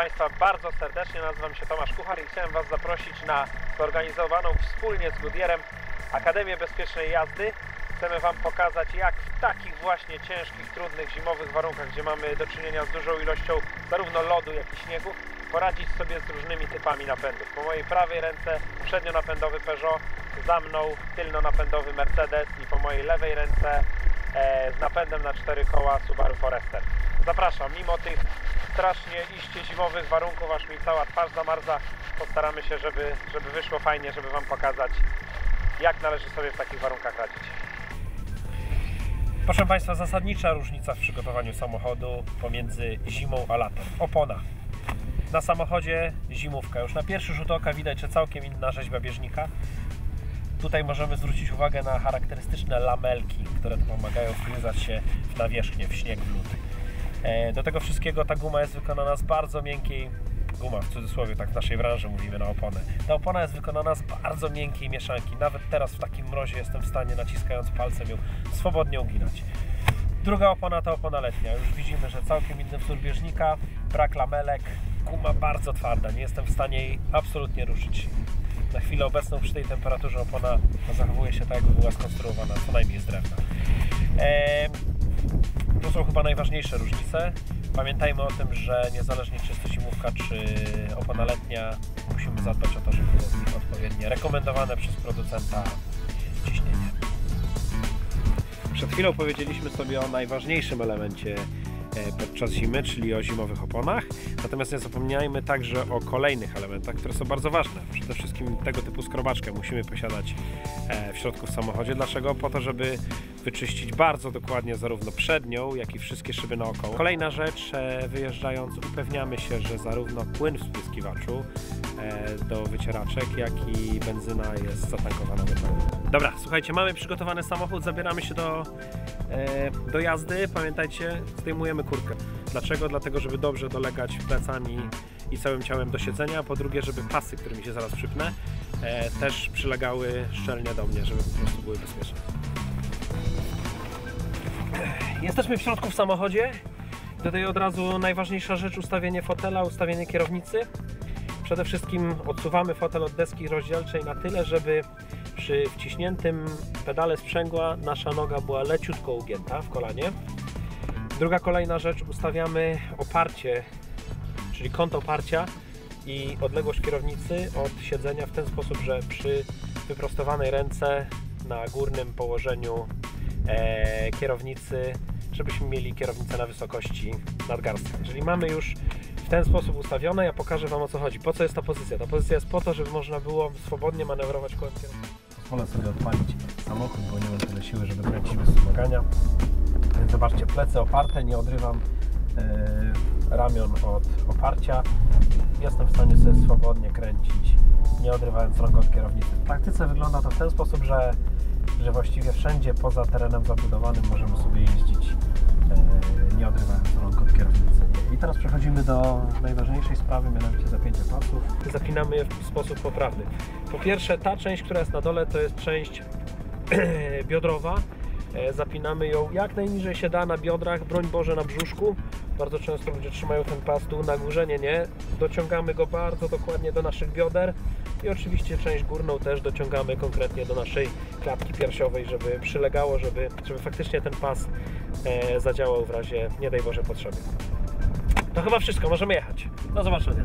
Państwa bardzo serdecznie, nazywam się Tomasz Kuchar i chciałem Was zaprosić na zorganizowaną wspólnie z Goodyearem Akademię Bezpiecznej Jazdy. Chcemy Wam pokazać, jak w takich właśnie ciężkich, trudnych, zimowych warunkach, gdzie mamy do czynienia z dużą ilością zarówno lodu, jak i śniegu, poradzić sobie z różnymi typami napędów. Po mojej prawej ręce przednionapędowy Peugeot, za mną tylnonapędowy Mercedes i po mojej lewej ręce e, z napędem na cztery koła Subaru Forester. Zapraszam, mimo tych strasznie iście zimowych warunków, aż mi cała twarz zamarza, postaramy się, żeby, żeby wyszło fajnie, żeby Wam pokazać, jak należy sobie w takich warunkach radzić. Proszę Państwa, zasadnicza różnica w przygotowaniu samochodu pomiędzy zimą a latem. Opona. Na samochodzie zimówka. Już na pierwszy rzut oka widać, że całkiem inna rzeźba bieżnika. Tutaj możemy zwrócić uwagę na charakterystyczne lamelki, które pomagają wgryzać się w nawierzchnię, w śnieg, w lód. E, Do tego wszystkiego ta guma jest wykonana z bardzo miękkiej, guma w cudzysłowie, tak w naszej branży mówimy na oponę. Ta opona jest wykonana z bardzo miękkiej mieszanki. Nawet teraz w takim mrozie jestem w stanie naciskając palcem ją swobodnie uginać. Druga opona to opona letnia. Już widzimy, że całkiem inny wzór bieżnika, brak lamelek, guma bardzo twarda. Nie jestem w stanie jej absolutnie ruszyć. Na chwilę obecną przy tej temperaturze opona zachowuje się tak, jakby była skonstruowana co najmniej z drewna. Eee, to są chyba najważniejsze różnice. Pamiętajmy o tym, że niezależnie czy jest to zimówka, czy opona letnia, musimy zadbać o to, żeby było w nich odpowiednie rekomendowane przez producenta ciśnienie. Przed chwilą powiedzieliśmy sobie o najważniejszym elemencie e, podczas zimy, czyli o zimowych oponach. Natomiast nie zapomniajmy także o kolejnych elementach, które są bardzo ważne. Przede wszystkim tego typu skrobaczkę musimy posiadać e, w środku w samochodzie. Dlaczego? Po to, żeby wyczyścić bardzo dokładnie zarówno przednią, jak i wszystkie szyby naokoło. Kolejna rzecz, e, wyjeżdżając upewniamy się, że zarówno płyn w spryskiwaczu e, do wycieraczek, jak i benzyna jest zatankowana do pełna. Dobra, słuchajcie, mamy przygotowany samochód, zabieramy się do, e, do jazdy. Pamiętajcie, zdejmujemy kurkę. Dlaczego? Dlatego, żeby dobrze dolegać plecami i całym ciałem do siedzenia, po drugie, żeby pasy, którymi się zaraz przypnę, też przylegały szczelnie do mnie, żeby po prostu były bezpieczne. Jesteśmy w środku w samochodzie. Tutaj od razu najważniejsza rzecz, ustawienie fotela, ustawienie kierownicy. Przede wszystkim odsuwamy fotel od deski rozdzielczej na tyle, żeby przy wciśniętym pedale sprzęgła nasza noga była leciutko ugięta w kolanie. Druga kolejna rzecz, ustawiamy oparcie, czyli kąt oparcia i odległość kierownicy od siedzenia w ten sposób, że przy wyprostowanej ręce na górnym położeniu kierownicy, żebyśmy mieli kierownicę na wysokości nadgarstka. Jeżeli mamy już w ten sposób ustawione, ja pokażę Wam o co chodzi. Po co jest ta pozycja? Ta pozycja jest po to, żeby można było swobodnie manewrować kołem kierownicy. Pozwolę sobie odpalić samochód, bo nie mam tyle siły, żeby kręcić bez wspomagania. Więc zobaczcie, plecy oparte, nie odrywam e, ramion od oparcia. Jestem w stanie sobie swobodnie kręcić, nie odrywając rąk od kierownicy. W praktyce wygląda to w ten sposób, że, że właściwie wszędzie poza terenem zabudowanym możemy sobie jeździć, e, nie odrywając rąk od kierownicy. I teraz przechodzimy do najważniejszej sprawy, mianowicie zapięcia pasów. Zapinamy je w sposób poprawny. Po pierwsze, ta część, która jest na dole, to jest część biodrowa. E, Zapinamy ją jak najniżej się da na biodrach, broń Boże na brzuszku. Bardzo często ludzie trzymają ten pas tu na górze, nie, nie. Dociągamy go bardzo dokładnie do naszych bioder i oczywiście część górną też dociągamy konkretnie do naszej klatki piersiowej, żeby przylegało, żeby, żeby faktycznie ten pas e, zadziałał w razie, nie daj Boże, potrzeby. To chyba wszystko, możemy jechać. Do zobaczenia.